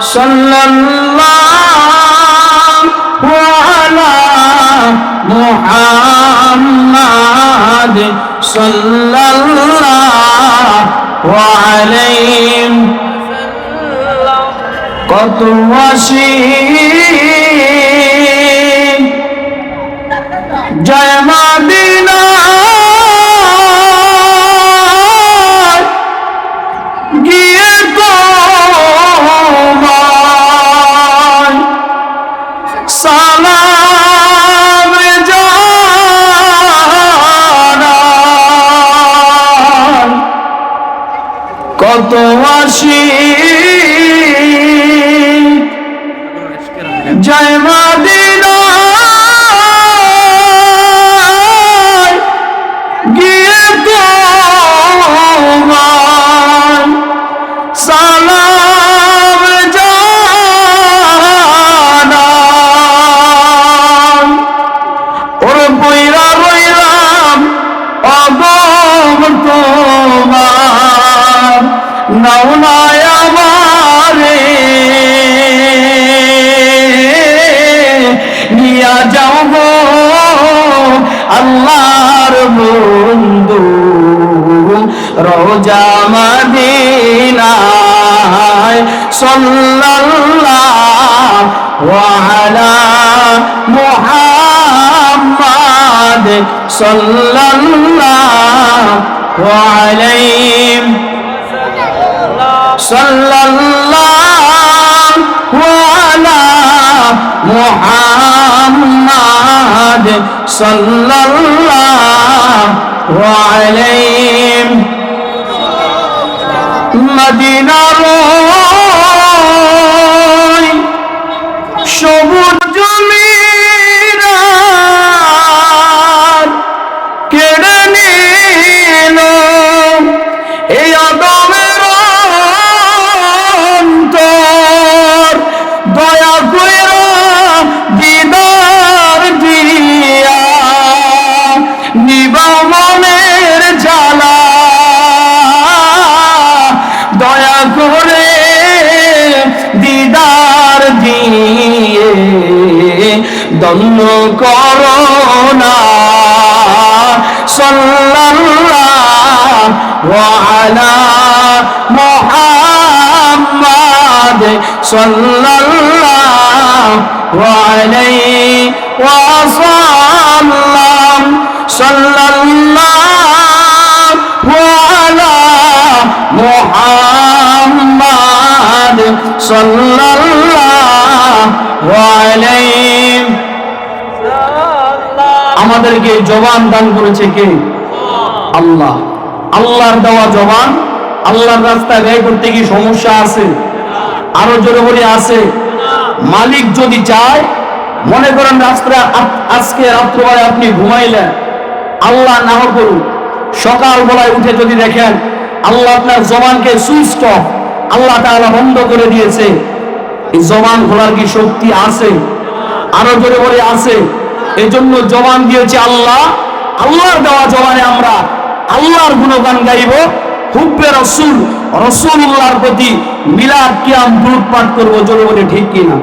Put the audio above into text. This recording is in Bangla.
صلى الله على محمد صلى الله عليه কত আসি জয় কত আসি জয় মাদিনা নাই আমারে। নিয়া যাও গো আল্লাহর বন্ধু। রোজা মদিনায় সাল্লাল্লাহু আলা মুহাম্মাদ সাল্লাল্লাহু আলাইহি মুহাম্মাদ সাল্লাল্লাহু আলাইহি মদিনার সবুজ জমিরা কেড়ে নিল। এই আদমের দন্য করোনা। সাল্লাল্লাহু আলা মুহাম্মাদ সাল্লাল্লাহু আলাইহি ওয়াসাল্লাম সাল্লাল্লাহু আলা মুহাম্মাদ সাল্লাল্লাহু আলাইহি আমাদেরকে জবান দান করেছে কে? আল্লাহ। আল্লাহর দেওয়া জবান, আল্লাহর রাস্তায় ব্যয় করতে কি সমস্যা আছে? আরও জোরে বলে, আছে। মালিক যদি চায়, মনে করেন রাস্তা আজকে রাত্রবেলায় আপনি ঘুমাইলেন, আল্লাহ না করুন সকালবেলায় উঠে যদি দেখেন, আল্লাহ আপনার জবানকে সুইচ অফ আল্লাহ তাআলা বন্ধ করে দিয়েছে। জবান খোলার কি শক্তি আছে? আরও জোরে বলে, আছে। এজন্য জবান দিয়েছে আল্লাহ, আল্লাহর দেওয়া জবানে আমরা আল্লাহর গুণগান গাইব। হুব্বে রসুল রসুল্লাহর প্রতি মিলাদ কিয়াম দূর পাঠ করব জোরে বলে ঠিক কিনা?